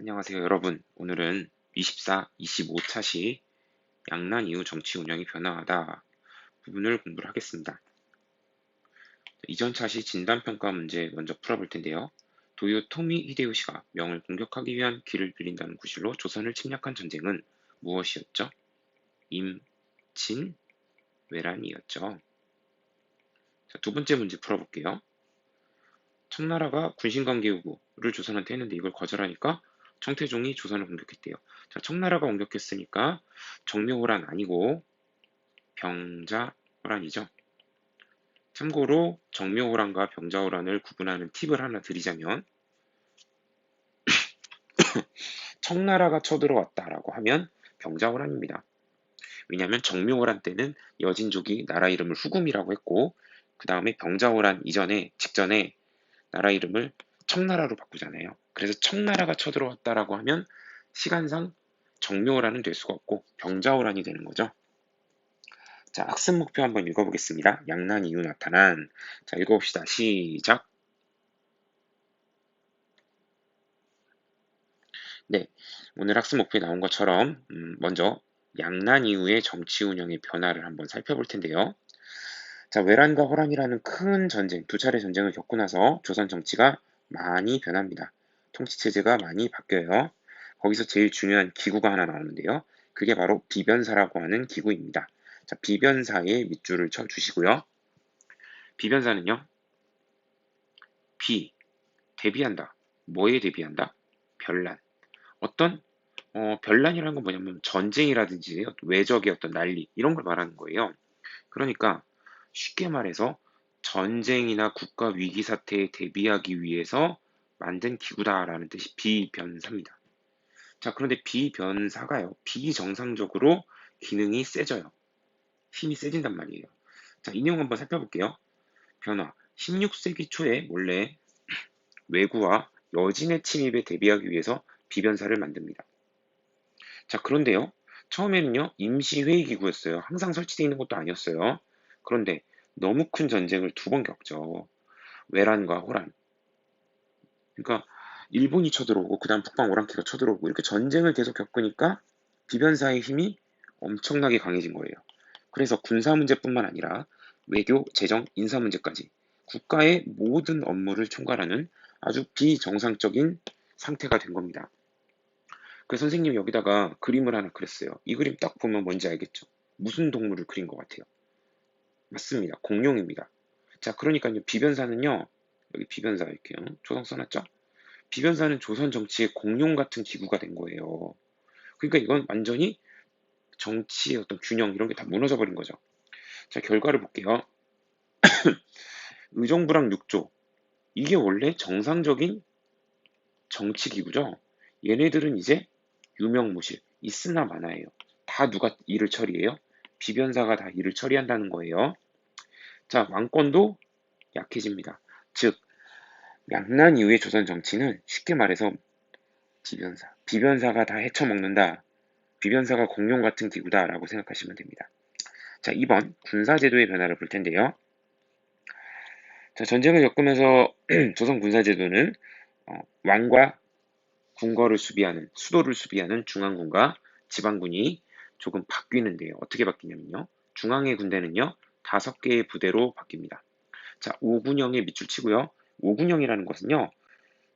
안녕하세요 여러분 오늘은 24, 25차 시 양난 이후 정치 운영이 변화하다 부분을 공부를 하겠습니다. 이전 차시 진단평가 문제 먼저 풀어볼 텐데요. 도요 토미 히데요시가 명을 공격하기 위한 길을 빌린다는 구실로 조선을 침략한 전쟁은 무엇이었죠? 임, 진, 외란이었죠. 자, 두 번째 문제 풀어볼게요. 청나라가 군신관계 요구를 조선한테 했는데 이걸 거절하니까 청태종이 조선을 공격했대요. 자, 청나라가 공격했으니까 정묘호란 아니고 병자호란이죠. 참고로 정묘호란과 병자호란을 구분하는 팁을 하나 드리자면 청나라가 쳐들어왔다라고 하면 병자호란입니다. 왜냐하면 정묘호란 때는 여진족이 나라 이름을 후금이라고 했고 그 다음에 병자호란 이전에 직전에 나라 이름을 청나라로 바꾸잖아요. 그래서 청나라가 쳐들어왔다라고 하면 시간상 정묘호란은 될 수가 없고 병자호란이 되는 거죠. 자, 학습 목표 한번 읽어보겠습니다. 양난 이후 나타난. 자, 읽어봅시다. 시작. 네, 오늘 학습 목표에 나온 것처럼 음, 먼저 양난 이후의 정치 운영의 변화를 한번 살펴볼 텐데요. 자, 외란과 호란이라는 큰 전쟁, 두 차례 전쟁을 겪고 나서 조선 정치가 많이 변합니다. 통치 체제가 많이 바뀌어요. 거기서 제일 중요한 기구가 하나 나오는데요. 그게 바로 비변사라고 하는 기구입니다. 자, 비변사에 밑줄을 쳐 주시고요. 비변사는요. 비, 대비한다. 뭐에 대비한다? 별난. 어떤 어, 별난이라는 건 뭐냐면 전쟁이라든지 외적의 어떤 난리 이런 걸 말하는 거예요. 그러니까 쉽게 말해서 전쟁이나 국가 위기 사태에 대비하기 위해서 만든 기구다라는 뜻이 비변사입니다. 자, 그런데 비변사가요. 비정상적으로 기능이 세져요. 힘이 세진단 말이에요. 자, 이 내용 한번 살펴볼게요. 변화. 16세기 초에 원래 외구와 여진의 침입에 대비하기 위해서 비변사를 만듭니다. 자, 그런데요. 처음에는요, 임시회의기구였어요. 항상 설치되어 있는 것도 아니었어요. 그런데 너무 큰 전쟁을 두 번 겪죠. 외란과 호란. 그러니까 일본이 쳐들어오고 그다음 북방 오랑캐가 쳐들어오고 이렇게 전쟁을 계속 겪으니까 비변사의 힘이 엄청나게 강해진 거예요. 그래서 군사 문제뿐만 아니라 외교, 재정, 인사 문제까지 국가의 모든 업무를 총괄하는 아주 비정상적인 상태가 된 겁니다. 그 선생님이 여기다가 그림을 하나 그렸어요. 이 그림 딱 보면 뭔지 알겠죠? 무슨 동물을 그린 것 같아요? 맞습니다. 공룡입니다. 자, 그러니까요. 비변사는요. 여기 비변사 이렇게요. 조성 써놨죠? 비변사는 조선 정치의 공룡 같은 기구가 된 거예요. 그러니까 이건 완전히 정치의 어떤 균형 이런 게 다 무너져 버린 거죠. 자, 결과를 볼게요. 의정부랑 육조. 이게 원래 정상적인 정치 기구죠. 얘네들은 이제 유명무실, 있으나 마나예요. 다 누가 일을 처리해요? 비변사가 다 일을 처리한다는 거예요. 자, 왕권도 약해집니다. 즉, 양난 이후의 조선 정치는 쉽게 말해서 비변사, 비변사가 다 헤쳐먹는다. 비변사가 공룡 같은 기구다라고 생각하시면 됩니다. 자, 2번 군사제도의 변화를 볼 텐데요. 자, 전쟁을 겪으면서 조선 군사제도는 어, 왕과 군거를 수비하는 수도를 수비하는 중앙군과 지방군이 조금 바뀌는데요. 어떻게 바뀌냐면요. 중앙의 군대는요. 다섯 개의 부대로 바뀝니다. 자, 5군형에 밑줄 치고요. 5군형이라는 것은요.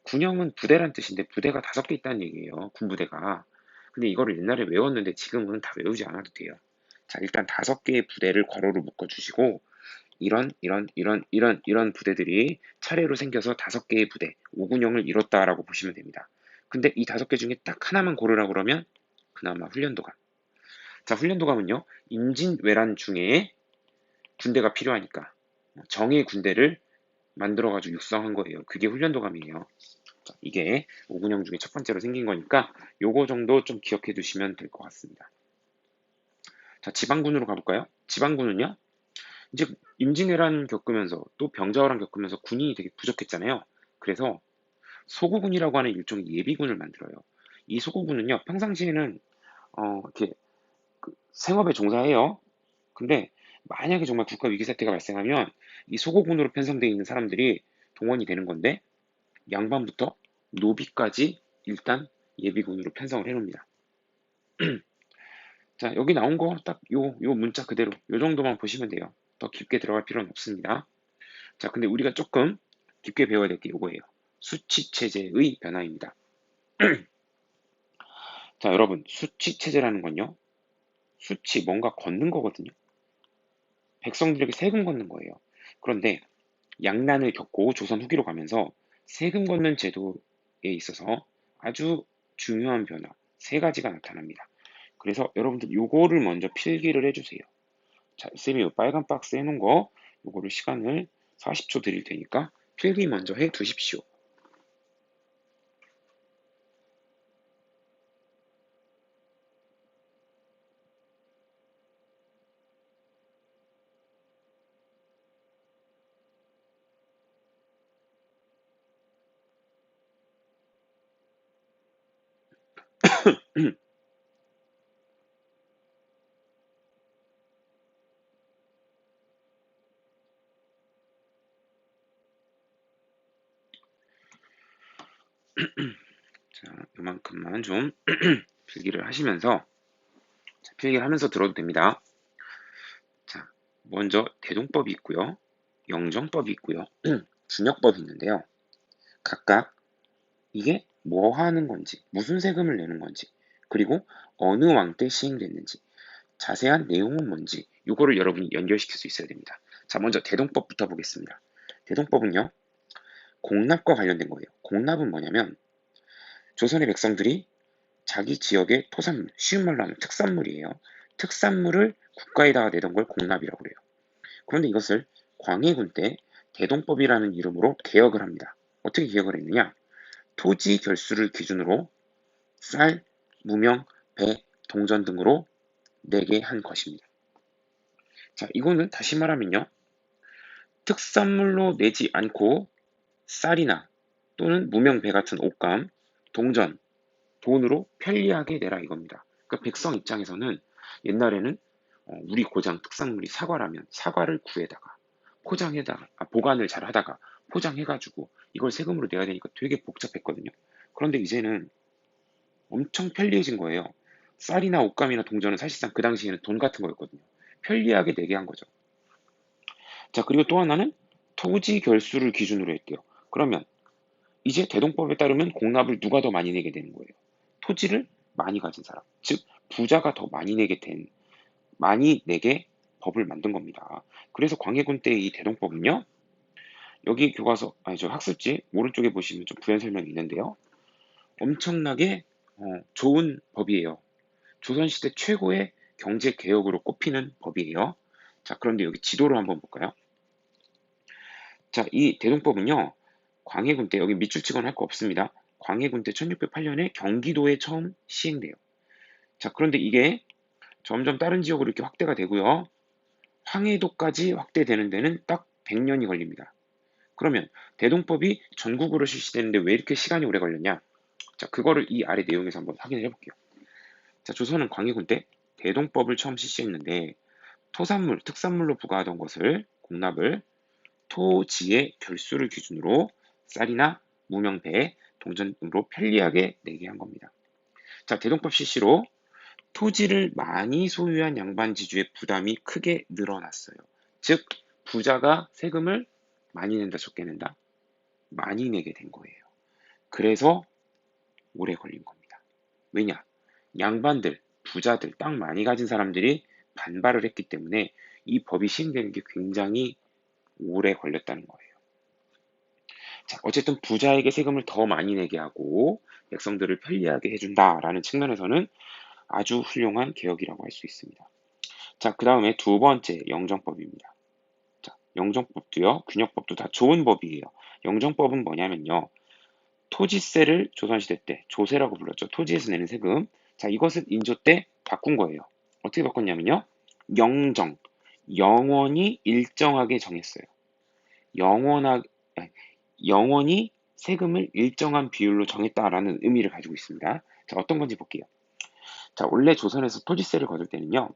군형은 부대란 뜻인데 부대가 다섯 개 있다는 얘기예요. 군부대가. 근데 이거를 옛날에 외웠는데 지금은 다 외우지 않아도 돼요. 자, 일단 다섯 개의 부대를 괄호로 묶어 주시고 이런 이런 이런 이런 이런 부대들이 차례로 생겨서 다섯 개의 부대 5군형을 이뤘다라고 보시면 됩니다. 근데 이 다섯 개 중에 딱 하나만 고르라 그러면 그나마 훈련도감. 자, 훈련도감은요. 임진왜란 중에 군대가 필요하니까 정의 군대를 만들어가지고 육성한 거예요. 그게 훈련도감이에요. 자, 이게 오군형 중에 첫 번째로 생긴 거니까 요거 정도 좀 기억해 두시면 될 것 같습니다. 자, 지방군으로 가볼까요? 지방군은요. 이제 임진왜란 겪으면서 또 병자호란 겪으면서 군인이 되게 부족했잖아요. 그래서 소구군이라고 하는 일종의 예비군을 만들어요. 이 소구군은요, 평상시에는 어, 이렇게 그 생업에 종사해요. 근데 만약에 정말 국가 위기 사태가 발생하면 이 소고군으로 편성되어 있는 사람들이 동원이 되는 건데 양반부터 노비까지 일단 예비군으로 편성을 해놓습니다. 자, 여기 나온 거 딱 요, 요 문자 그대로 요 정도만 보시면 돼요. 더 깊게 들어갈 필요는 없습니다. 자, 근데 우리가 조금 깊게 배워야 될 게 요거예요. 수치 체제의 변화입니다. 자, 여러분, 수치 체제라는 건요. 수치, 뭔가 걷는 거거든요. 백성들에게 세금 걷는 거예요. 그런데 양난을 겪고 조선 후기로 가면서 세금 걷는 제도에 있어서 아주 중요한 변화 세 가지가 나타납니다. 그래서 여러분들 요거를 먼저 필기를 해주세요. 자, 쌤이 요 빨간 박스 해놓은 거 요거를 시간을 40초 드릴 테니까 필기 먼저 해 두십시오. 자, 이만큼만 좀 필기를 하시면서 자, 필기를 하면서 들어도 됩니다. 자, 먼저 대동법이 있고요. 영정법이 있고요. 준역법이 있는데요. 각각 이게 뭐 하는 건지, 무슨 세금을 내는 건지, 그리고 어느 왕 때 시행됐는지, 자세한 내용은 뭔지, 이거를 여러분이 연결시킬 수 있어야 됩니다. 자, 먼저 대동법부터 보겠습니다. 대동법은요, 공납과 관련된 거예요. 공납은 뭐냐면, 조선의 백성들이 자기 지역의 토산물, 쉬운 말로 하면 특산물이에요. 특산물을 국가에다가 내던 걸 공납이라고 그래요. 그런데 이것을 광해군 때 대동법이라는 이름으로 개혁을 합니다. 어떻게 개혁을 했느냐? 토지 결수를 기준으로 쌀, 무명, 배, 동전 등으로 내게 한 것입니다. 자, 이거는 다시 말하면요. 특산물로 내지 않고 쌀이나 또는 무명, 배 같은 옷감, 동전, 돈으로 편리하게 내라 이겁니다. 그러니까 백성 입장에서는 옛날에는 어, 우리 고장 특산물이 사과라면 사과를 구에다가 포장해다가 아, 보관을 잘 하다가 포장해가지고 이걸 세금으로 내야 되니까 되게 복잡했거든요. 그런데 이제는 엄청 편리해진 거예요. 쌀이나 옷감이나 동전은 사실상 그 당시에는 돈 같은 거였거든요. 편리하게 내게 한 거죠. 자, 그리고 또 하나는 토지 결수를 기준으로 했대요. 그러면 이제 대동법에 따르면 공납을 누가 더 많이 내게 되는 거예요. 토지를 많이 가진 사람, 즉 부자가 더 많이 내게 된 많이 내게 법을 만든 겁니다. 그래서 광해군 때이 대동법은요. 여기 교과서 아니 저 학습지 오른쪽에 보시면 좀 부연 설명이 있는데요. 엄청나게 어, 좋은 법이에요. 조선시대 최고의 경제 개혁으로 꼽히는 법이에요. 자, 그런데 여기 지도로 한번 볼까요? 자, 이 대동법은요. 광해군 때 여기 밑줄 치거나 할 거 없습니다. 광해군 때 1608년에 경기도에 처음 시행돼요. 자, 그런데 이게 점점 다른 지역으로 이렇게 확대가 되고요. 황해도까지 확대되는 데는 딱 100년이 걸립니다. 그러면 대동법이 전국으로 실시되는데 왜 이렇게 시간이 오래 걸렸냐? 자, 그거를 이 아래 내용에서 한번 확인해 볼게요. 자, 조선은 광해군 때 대동법을 처음 실시했는데 토산물, 특산물로 부과하던 것을 공납을 토지의 결수를 기준으로 쌀이나 무명배, 동전으로 편리하게 내게 한 겁니다. 자, 대동법 실시로 토지를 많이 소유한 양반 지주의 부담이 크게 늘어났어요. 즉, 부자가 세금을 많이 낸다, 적게 낸다? 많이 내게 된 거예요. 그래서 오래 걸린 겁니다. 왜냐? 양반들, 부자들, 땅 많이 가진 사람들이 반발을 했기 때문에 이 법이 시행되는 게 굉장히 오래 걸렸다는 거예요. 자, 어쨌든 부자에게 세금을 더 많이 내게 하고 백성들을 편리하게 해준다라는 측면에서는 아주 훌륭한 개혁이라고 할 수 있습니다. 자, 그 다음에 두 번째 영정법입니다. 자, 영정법도요, 균역법도 다 좋은 법이에요. 영정법은 뭐냐면요. 토지세를 조선시대 때 조세라고 불렀죠. 토지에서 내는 세금. 자, 이것을 인조 때 바꾼 거예요. 어떻게 바꿨냐면요. 영정, 영원히 일정하게 정했어요. 영원하게, 영원히 세금을 일정한 비율로 정했다라는 의미를 가지고 있습니다. 자, 어떤 건지 볼게요. 자, 원래 조선에서 토지세를 거둘 때는요,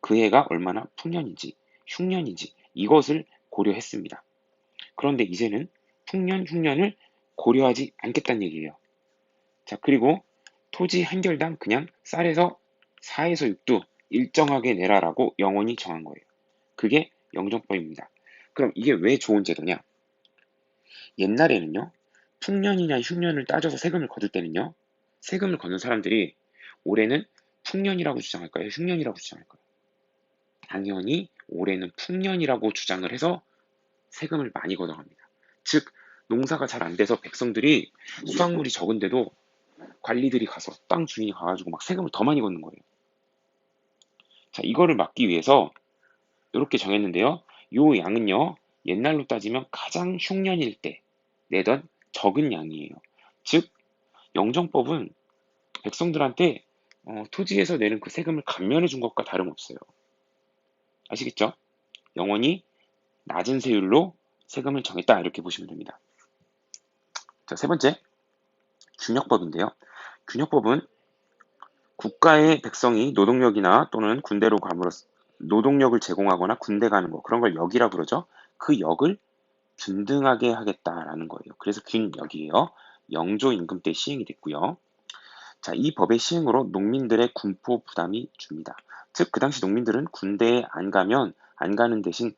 그 해가 얼마나 풍년인지, 흉년인지, 이것을 고려했습니다. 그런데 이제는 풍년, 흉년을 고려하지 않겠다는 얘기예요. 자, 그리고 토지 한 결당 그냥 쌀에서 4에서 6도 일정하게 내라라고 영원히 정한 거예요. 그게 영정법입니다. 그럼 이게 왜 좋은 제도냐? 옛날에는요, 풍년이냐 흉년을 따져서 세금을 거둘 때는요, 세금을 거는 사람들이 올해는 풍년이라고 주장할까요? 흉년이라고 주장할까요? 당연히 올해는 풍년이라고 주장을 해서 세금을 많이 걷어갑니다. 즉, 농사가 잘 안 돼서 백성들이 수확물이 적은데도 관리들이 가서 땅 주인이 가가지고 막 세금을 더 많이 걷는 거예요. 자, 이거를 막기 위해서 이렇게 정했는데요. 요 양은요, 옛날로 따지면 가장 흉년일 때 내던 적은 양이에요. 즉, 영정법은 백성들한테 어, 토지에서 내는 그 세금을 감면해 준 것과 다름없어요. 아시겠죠? 영원히 낮은 세율로 세금을 정했다 이렇게 보시면 됩니다. 자, 세 번째 균역법인데요. 균역법은 국가의 백성이 노동력이나 또는 군대로 감으로써 노동력을 제공하거나 군대 가는 거 그런 걸 역이라 그러죠. 그 역을 균등하게 하겠다라는 거예요. 그래서 균역이에요. 영조 임금 때 시행이 됐고요. 자, 이 법의 시행으로 농민들의 군포 부담이 줍니다. 즉, 그 당시 농민들은 군대에 안 가면 안 가는 대신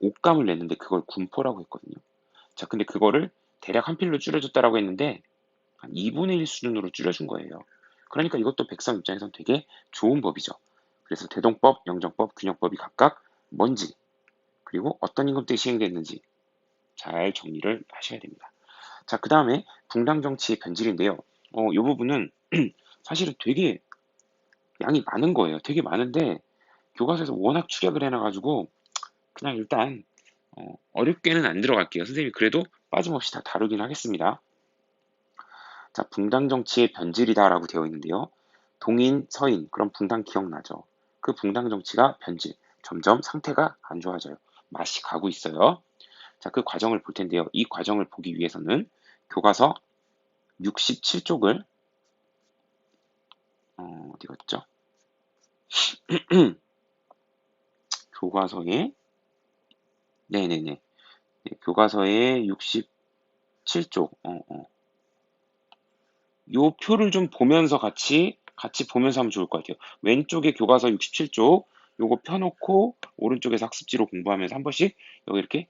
옷감을 냈는데 그걸 군포라고 했거든요. 자, 근데 그거를 대략 한 필로 줄여줬다라고 했는데 한 2분의 1 수준으로 줄여준 거예요. 그러니까 이것도 백성 입장에선 되게 좋은 법이죠. 그래서 대동법, 영정법, 균형법이 각각 뭔지 그리고 어떤 임금 때 시행됐는지 잘 정리를 하셔야 됩니다. 자, 그 다음에 붕당 정치의 변질인데요. 어, 이 부분은 사실은 되게 양이 많은 거예요. 되게 많은데 교과서에서 워낙 축약을 해놔가지고 그냥 일단 어, 어렵게는 안 들어갈게요. 선생님이 그래도 빠짐없이 다 다루긴 하겠습니다. 자, 붕당 정치의 변질이다라고 되어 있는데요. 동인, 서인, 그럼 붕당 기억나죠? 그 붕당 정치가 변질, 점점 상태가 안 좋아져요. 맛이 가고 있어요. 자, 그 과정을 볼 텐데요. 이 과정을 보기 위해서는 교과서 67쪽을 어, 어디 갔죠? 교과서에 네네네 네, 교과서의 67쪽 어, 어. 요 표를 좀 보면서 같이 같이 보면서 하면 좋을 것 같아요. 왼쪽에 교과서 67쪽 요거 펴놓고 오른쪽에서 학습지로 공부하면서 한 번씩 여기 이렇게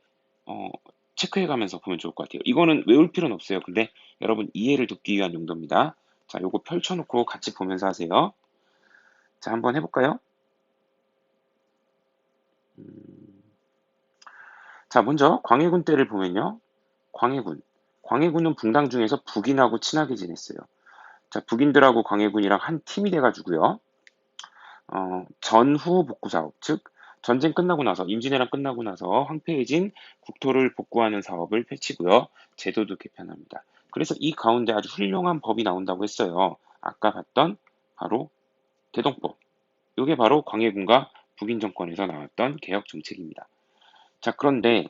어, 체크해 가면서 보면 좋을 것 같아요. 이거는 외울 필요는 없어요. 근데 여러분 이해를 돕기 위한 용도입니다. 자, 요거 펼쳐놓고 같이 보면서 하세요. 자, 한번 해볼까요? 음... 자, 먼저 광해군 때를 보면요. 광해군. 광해군은 붕당 중에서 북인하고 친하게 지냈어요. 자, 북인들하고 광해군이랑 한 팀이 돼가지고요. 어, 전후 복구 사업, 즉 전쟁 끝나고 나서 임진왜란 끝나고 나서 황폐해진 국토를 복구하는 사업을 펼치고요. 제도도 개편합니다. 그래서 이 가운데 아주 훌륭한 법이 나온다고 했어요. 아까 봤던 바로 대동법. 이게 바로 광해군과 북인 정권에서 나왔던 개혁 정책입니다. 자, 그런데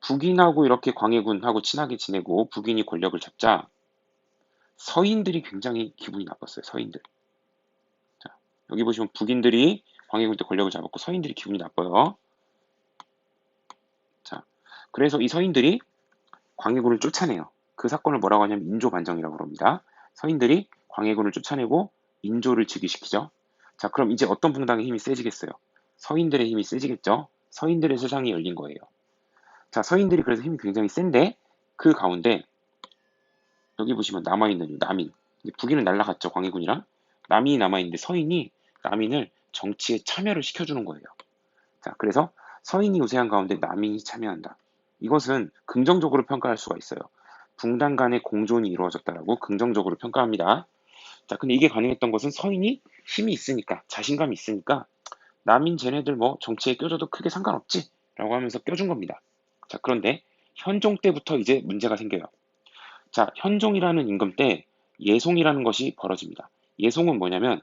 북인하고 이렇게 광해군하고 친하게 지내고 북인이 권력을 잡자 서인들이 굉장히 기분이 나빴어요. 서인들. 자, 여기 보시면 북인들이 광해군 때 권력을 잡았고 서인들이 기분이 나빠요. 자, 그래서 이 서인들이 광해군을 쫓아내요. 그 사건을 뭐라고 하냐면 인조 반정이라고 합니다. 서인들이 광해군을 쫓아내고 인조를 즉위시키죠. 자, 그럼 이제 어떤 붕당의 힘이 세지겠어요? 서인들의 힘이 세지겠죠? 서인들의 세상이 열린 거예요. 자, 서인들이 그래서 힘이 굉장히 센데 그 가운데 여기 보시면 남아있는 남인 북인은 날라갔죠 광해군이랑 남인이 남아있는데 서인이 남인을 정치에 참여를 시켜주는 거예요. 자, 그래서 서인이 우세한 가운데 남인이 참여한다. 이것은 긍정적으로 평가할 수가 있어요. 붕당 간의 공존이 이루어졌다라고 긍정적으로 평가합니다. 자, 근데 이게 가능했던 것은 서인이 힘이 있으니까, 자신감이 있으니까, 남인 쟤네들 뭐 정치에 껴줘도 크게 상관없지? 라고 하면서 껴준 겁니다. 자, 그런데 현종 때부터 이제 문제가 생겨요. 자, 현종이라는 임금 때 예송이라는 것이 벌어집니다. 예송은 뭐냐면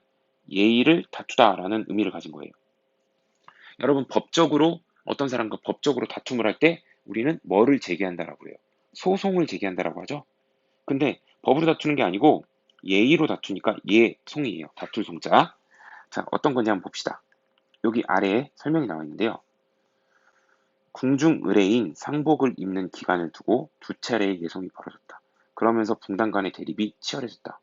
예의를 다투다라는 의미를 가진 거예요. 여러분 법적으로 어떤 사람과 법적으로 다툼을 할 때 우리는 뭐를 제기한다라고 해요. 소송을 제기한다라고 하죠. 근데 법으로 다투는 게 아니고 예의로 다투니까 예송이에요. 다툴 송자. 자, 어떤 건지 한번 봅시다. 여기 아래에 설명이 나와 있는데요. 궁중 의뢰인 상복을 입는 기간을 두고 두 차례의 예송이 벌어졌다. 그러면서 붕당 간의 대립이 치열해졌다.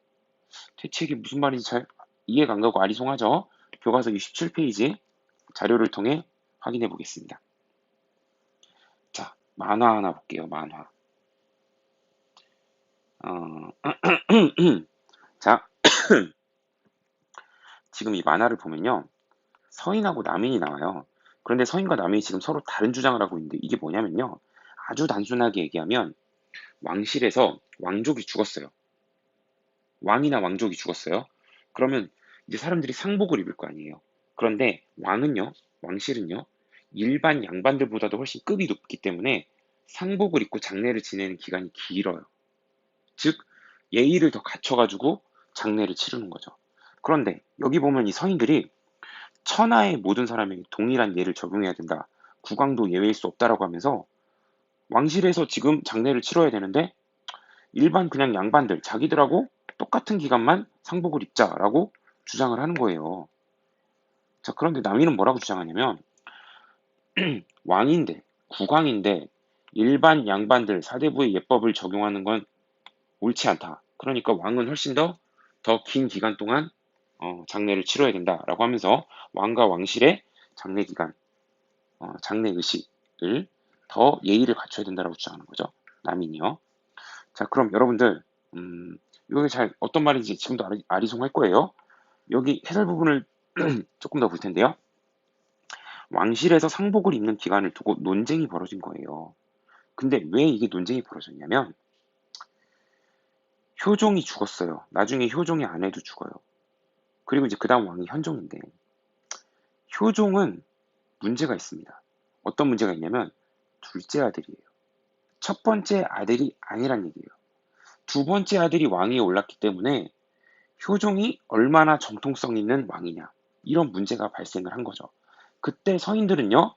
대체 이게 무슨 말인지 잘 이해가 안 가고 아리송하죠? 교과서 67페이지 자료를 통해 확인해 보겠습니다. 자, 만화 하나 볼게요. 만화. 어, 자, 지금 이 만화를 보면요. 서인하고 남인이 나와요. 그런데 서인과 남인이 지금 서로 다른 주장을 하고 있는데 이게 뭐냐면요. 아주 단순하게 얘기하면 왕실에서 왕족이 죽었어요. 왕이나 왕족이 죽었어요. 그러면 이제 사람들이 상복을 입을 거 아니에요. 그런데 왕은요, 왕실은요, 일반 양반들보다도 훨씬 급이 높기 때문에 상복을 입고 장례를 지내는 기간이 길어요. 즉, 예의를 더 갖춰가지고 장례를 치르는 거죠. 그런데 여기 보면 이 서인들이 천하의 모든 사람에게 동일한 예를 적용해야 된다. 국왕도 예외일 수 없다라고 하면서 왕실에서 지금 장례를 치러야 되는데 일반 그냥 양반들 자기들하고 똑같은 기간만 상복을 입자라고 주장을 하는 거예요. 자, 그런데 남인은 뭐라고 주장하냐면 왕인데 국왕인데 일반 양반들 사대부의 예법을 적용하는 건 옳지 않다. 그러니까 왕은 훨씬 더 더 긴 기간 동안 어, 장례를 치러야 된다라고 하면서 왕과 왕실의 장례 기간, 어, 장례 의식을 더 예의를 갖춰야 된다라고 주장하는 거죠. 남인이요. 자, 그럼 여러분들 음, 이게 잘 어떤 말인지 지금도 아리, 아리송할 거예요. 여기 해설 부분을 조금 더 볼 텐데요. 왕실에서 상복을 입는 기간을 두고 논쟁이 벌어진 거예요. 근데 왜 이게 논쟁이 벌어졌냐면 효종이 죽었어요. 나중에 효종의 아내도 죽어요. 그리고 이제 그 다음 왕이 현종인데 효종은 문제가 있습니다. 어떤 문제가 있냐면 둘째 아들이에요. 첫 번째 아들이 아니란 얘기예요. 두 번째 아들이 왕위에 올랐기 때문에 효종이 얼마나 정통성 있는 왕이냐 이런 문제가 발생을 한 거죠. 그때 서인들은요.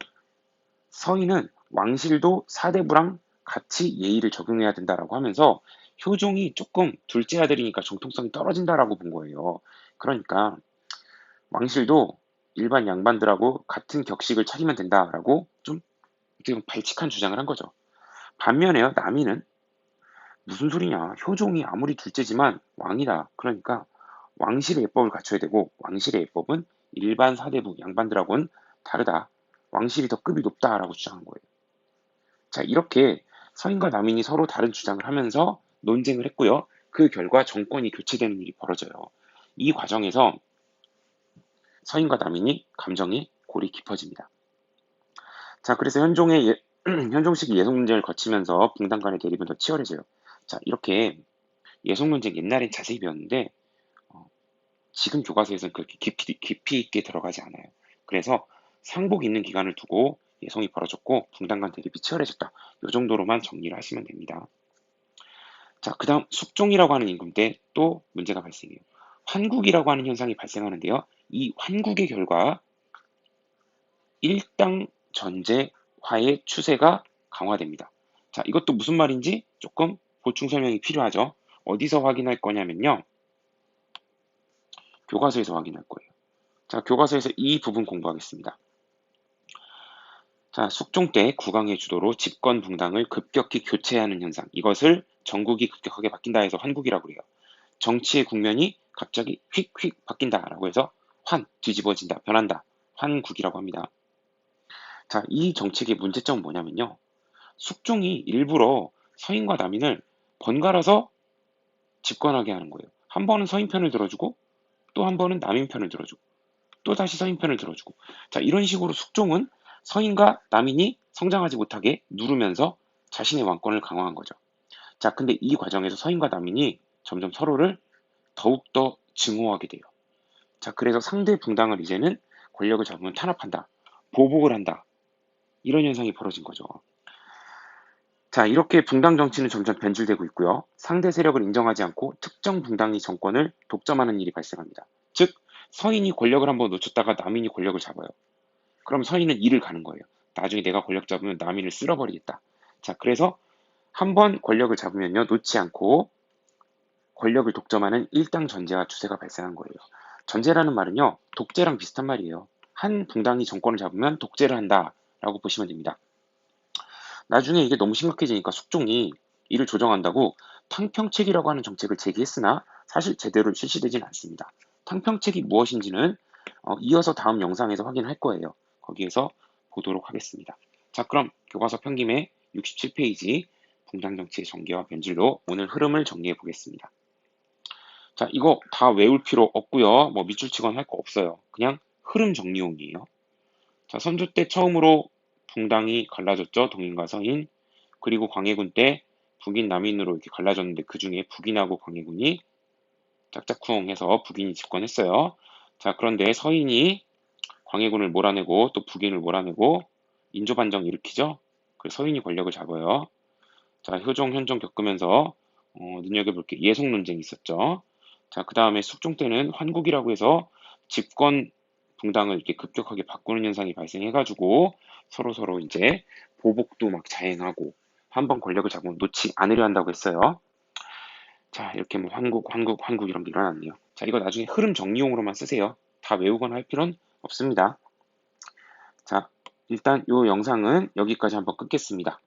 서인은 왕실도 사대부랑 같이 예의를 적용해야 된다라고 하면서 효종이 조금 둘째 아들이니까 정통성이 떨어진다라고 본 거예요. 그러니까 왕실도 일반 양반들하고 같은 격식을 차리면 된다라고 좀 지금 발칙한 주장을 한 거죠. 반면에요, 남이는 무슨 소리냐. 효종이 아무리 둘째지만 왕이다. 그러니까 왕실의 예법을 갖춰야 되고 왕실의 예법은 일반 사대부 양반들하고는 다르다. 왕실이 더 급이 높다라고 주장한 거예요. 자, 이렇게 서인과 남인이 서로 다른 주장을 하면서 논쟁을 했고요. 그 결과 정권이 교체되는 일이 벌어져요. 이 과정에서 서인과 남인이 감정이 골이 깊어집니다. 자, 그래서 현종의 예, 현종식 예속 논쟁을 거치면서 붕당 간의 대립은 더 치열해져요. 자, 이렇게 예속 논쟁 옛날엔 자세히 배웠는데 어, 지금 교과서에서는 그렇게 깊이, 깊이 있게 들어가지 않아요. 그래서 상복 있는 기간을 두고 예송이 벌어졌고 붕당 간 대립이 치열해졌다. 이 정도로만 정리를 하시면 됩니다. 자, 그 다음 숙종이라고 하는 임금 때 또 문제가 발생해요. 환국이라고 하는 현상이 발생하는데요. 이 환국의 결과 일당 전제화의 추세가 강화됩니다. 자, 이것도 무슨 말인지 조금 보충 설명이 필요하죠. 어디서 확인할 거냐면요. 교과서에서 확인할 거예요. 자, 교과서에서 이 부분 공부하겠습니다. 자, 숙종 때 국왕의 주도로 집권 붕당을 급격히 교체하는 현상. 이것을 전국이 급격하게 바뀐다 해서 환국이라고 해요. 정치의 국면이 갑자기 휙휙 바뀐다라고 해서 환, 뒤집어진다, 변한다, 환국이라고 합니다. 자, 이 정책의 문제점은 뭐냐면요. 숙종이 일부러 서인과 남인을 번갈아서 집권하게 하는 거예요. 한 번은 서인 편을 들어주고 또 한 번은 남인 편을 들어주고 또 다시 서인 편을 들어주고 자 이런 식으로 숙종은 서인과 남인이 성장하지 못하게 누르면서 자신의 왕권을 강화한 거죠. 자 근데 이 과정에서 서인과 남인이 점점 서로를 더욱더 증오하게 돼요. 자, 그래서 상대 붕당을 이제는 권력을 잡으면 탄압한다. 보복을 한다. 이런 현상이 벌어진 거죠. 자, 이렇게 붕당 정치는 점점 변질되고 있고요. 상대 세력을 인정하지 않고 특정 붕당이 정권을 독점하는 일이 발생합니다. 즉, 서인이 권력을 한번 놓쳤다가 남인이 권력을 잡아요. 그럼 서인은 일을 가는 거예요. 나중에 내가 권력 잡으면 남인을 쓸어버리겠다. 자, 그래서 한번 권력을 잡으면요, 놓지 않고 권력을 독점하는 일당 전제와 추세가 발생한 거예요. 전제라는 말은요, 독재랑 비슷한 말이에요. 한 붕당이 정권을 잡으면 독재를 한다라고 보시면 됩니다. 나중에 이게 너무 심각해지니까 숙종이 이를 조정한다고 탕평책이라고 하는 정책을 제기했으나 사실 제대로 실시되진 않습니다. 탕평책이 무엇인지는 어, 이어서 다음 영상에서 확인할 거예요. 거기에서 보도록 하겠습니다. 자, 그럼 교과서 평김의 67페이지 붕당정치의 전개와 변질로 오늘 흐름을 정리해 보겠습니다. 자, 이거 다 외울 필요 없고요. 뭐 밑줄 치거나 할 거 없어요. 그냥 흐름 정리용이에요. 자, 선조 때 처음으로 붕당이 갈라졌죠. 동인과 서인. 그리고 광해군 때 북인, 남인으로 이렇게 갈라졌는데 그 중에 북인하고 광해군이 짝짝쿵해서 북인이 집권했어요. 자, 그런데 서인이 광해군을 몰아내고 또 북인을 몰아내고 인조반정 일으키죠. 그래서 서인이 권력을 잡아요. 자, 효종, 현종 겪으면서 어, 눈여겨볼 게 예속 논쟁이 있었죠. 자, 그 다음에 숙종 때는 환국이라고 해서 집권 붕당을 이렇게 급격하게 바꾸는 현상이 발생해가지고 서로 서로 이제 보복도 막 자행하고 한번 권력을 잡으면 놓지 않으려 한다고 했어요. 자, 이렇게 뭐 환국, 환국, 환국 이런 게 일어났네요. 자, 이거 나중에 흐름 정리용으로만 쓰세요. 다 외우거나 할 필요는 없습니다. 자, 일단 이 영상은 여기까지 한번 끊겠습니다.